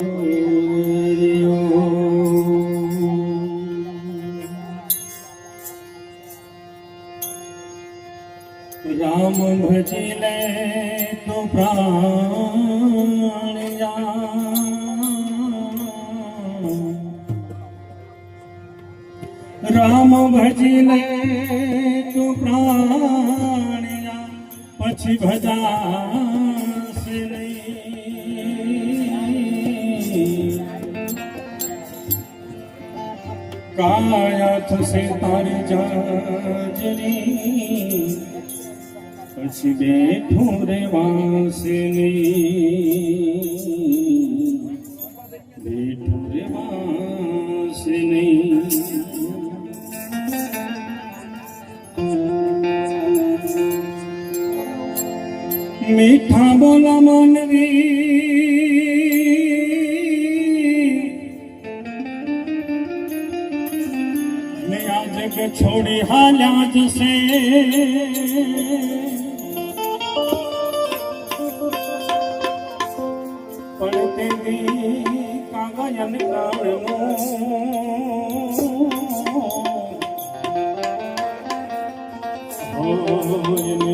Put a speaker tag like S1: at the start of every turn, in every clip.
S1: राम भजे કાયા થશે તારી જાજરી પછી બેઠું રે નહીં બેઠું રે નહીં મીઠા બોલા માનવી જગ છોડી હાલ્યા જશે પણ તેની કાગયન કાળનું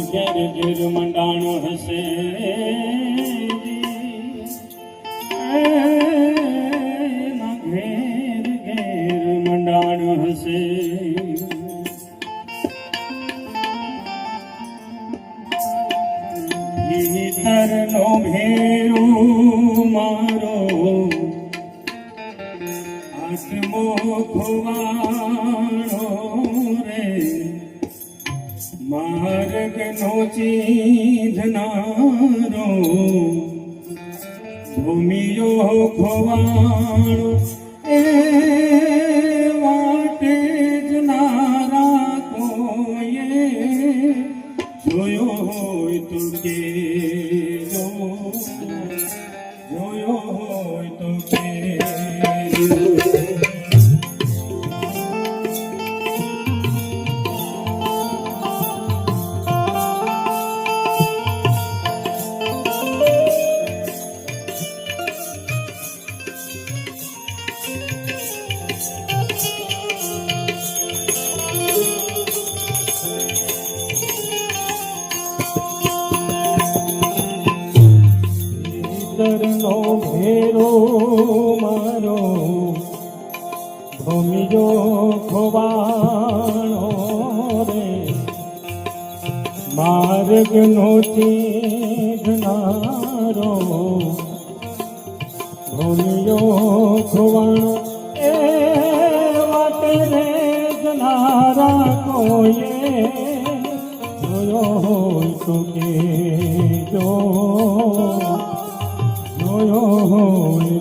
S1: ઘેર ઘેર મંડાણ હશે ઘેર ઘેર મંડાણ હશે. માર્ગનો ચીધનારો ભૂમિયો ખોવાણો એ વાટે રે જનારા કોઈએ જોયો હોય તો કેજો. જોયો હોય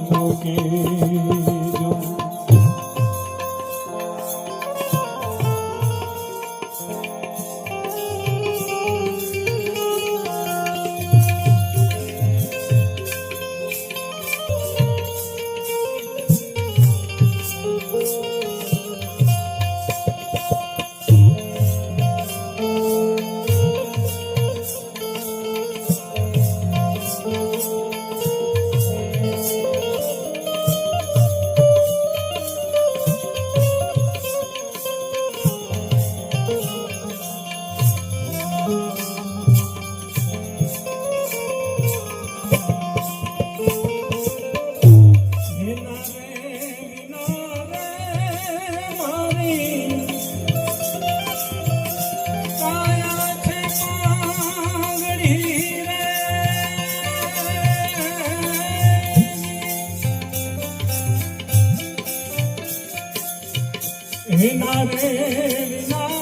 S1: रे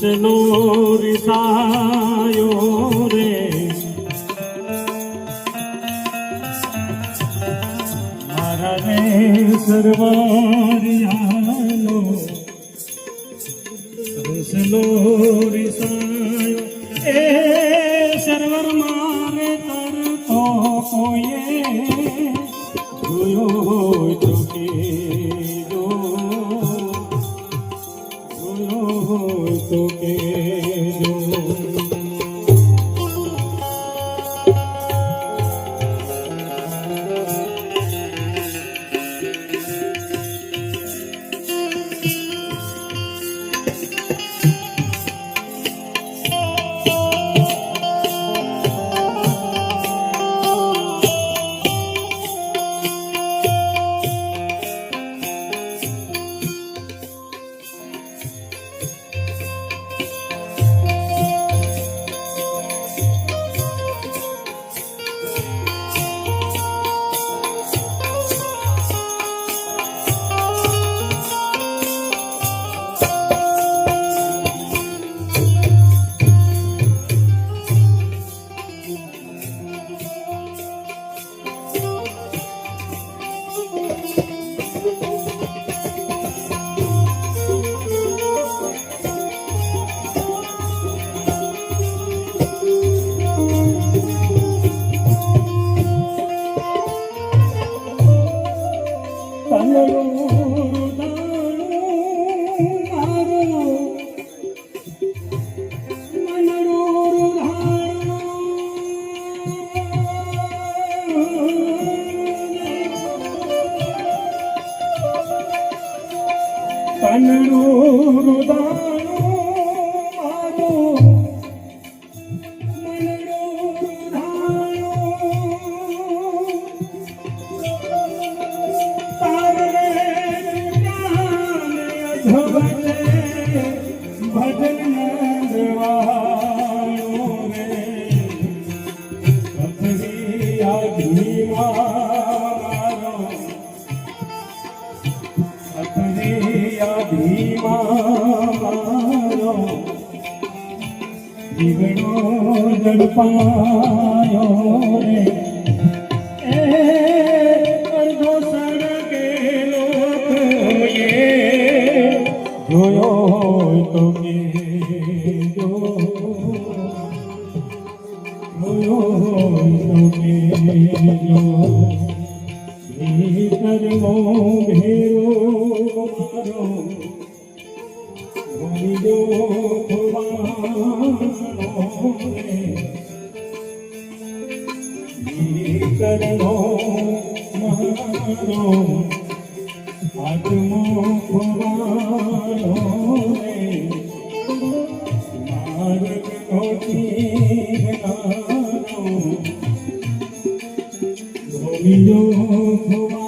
S1: હંસનો રિસાયો રે મારા સરવારિયાનો ભજન નંદવાનું રે જીવનો દળ પાયો રે ভেতর মো ভের Thank know.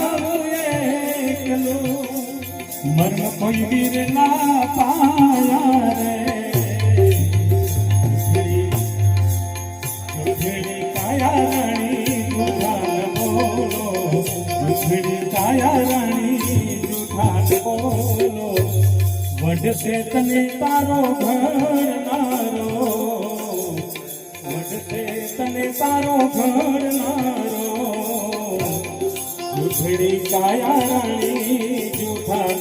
S1: મન કોઈ બિરલા પાયા રે કાયા રાણી બોલો કાયા રાણી બોલો વડશે તને તારો ઘરનારો વડશે તને તારો ઘરનારો ઉછળી કાયા રાણી જુઠાન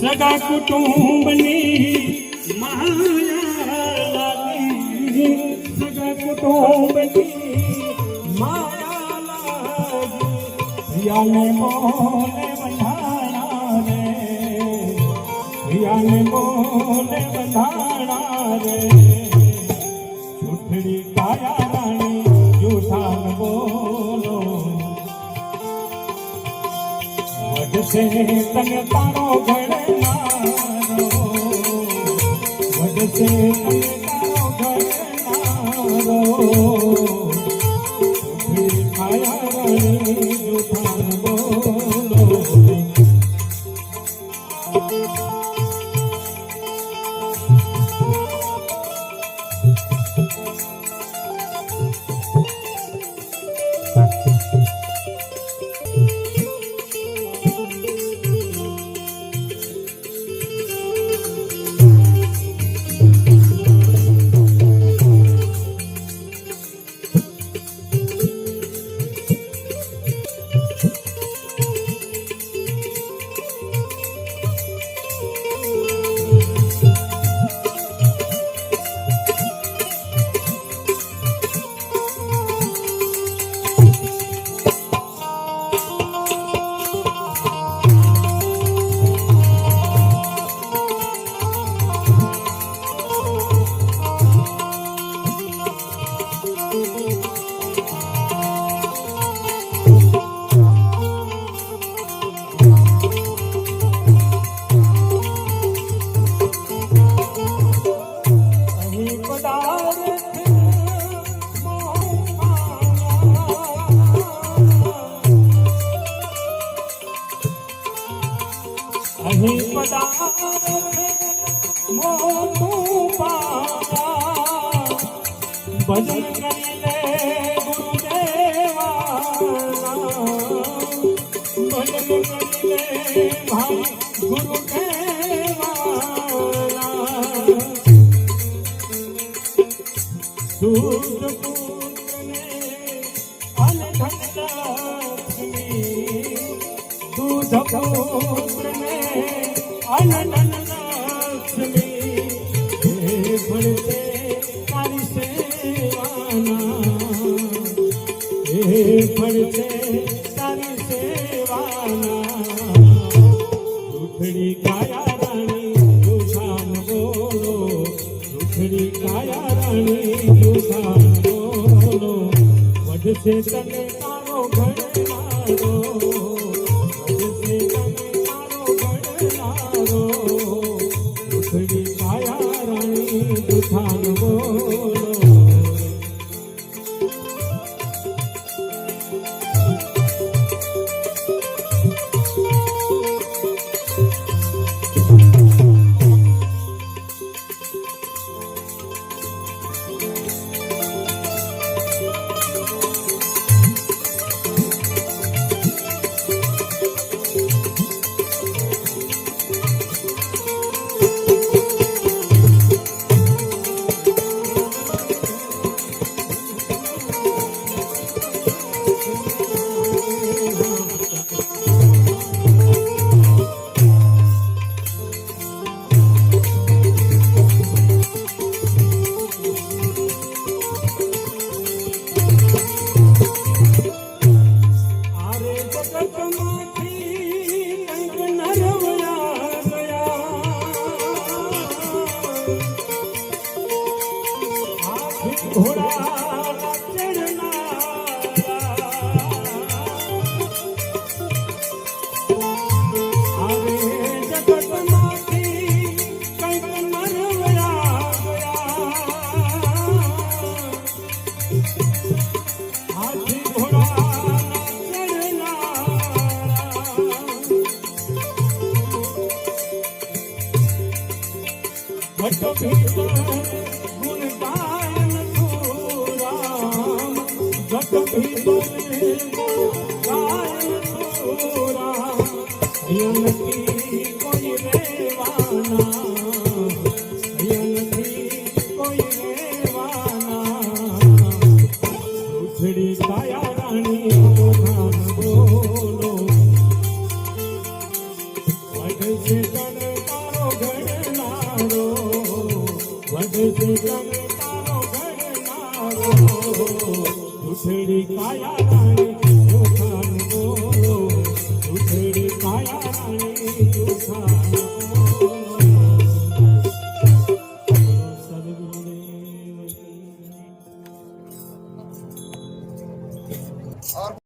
S1: સગા કુટુંબની માયા લાગી સગા કુટુંબની માયા લાગી પિયાને મોલે બંધાણા રે પિયાને મોલે બંધાણા કાયા વડશે તને તારો ઘડનારો વડશે તને તારો ઘડનારો ચૂંટણી દુખડી કાયા રાણી દુષાન બોલો રૂખડી કાયા રાણી દુષાન બોલો વધશે તને ছেড়ে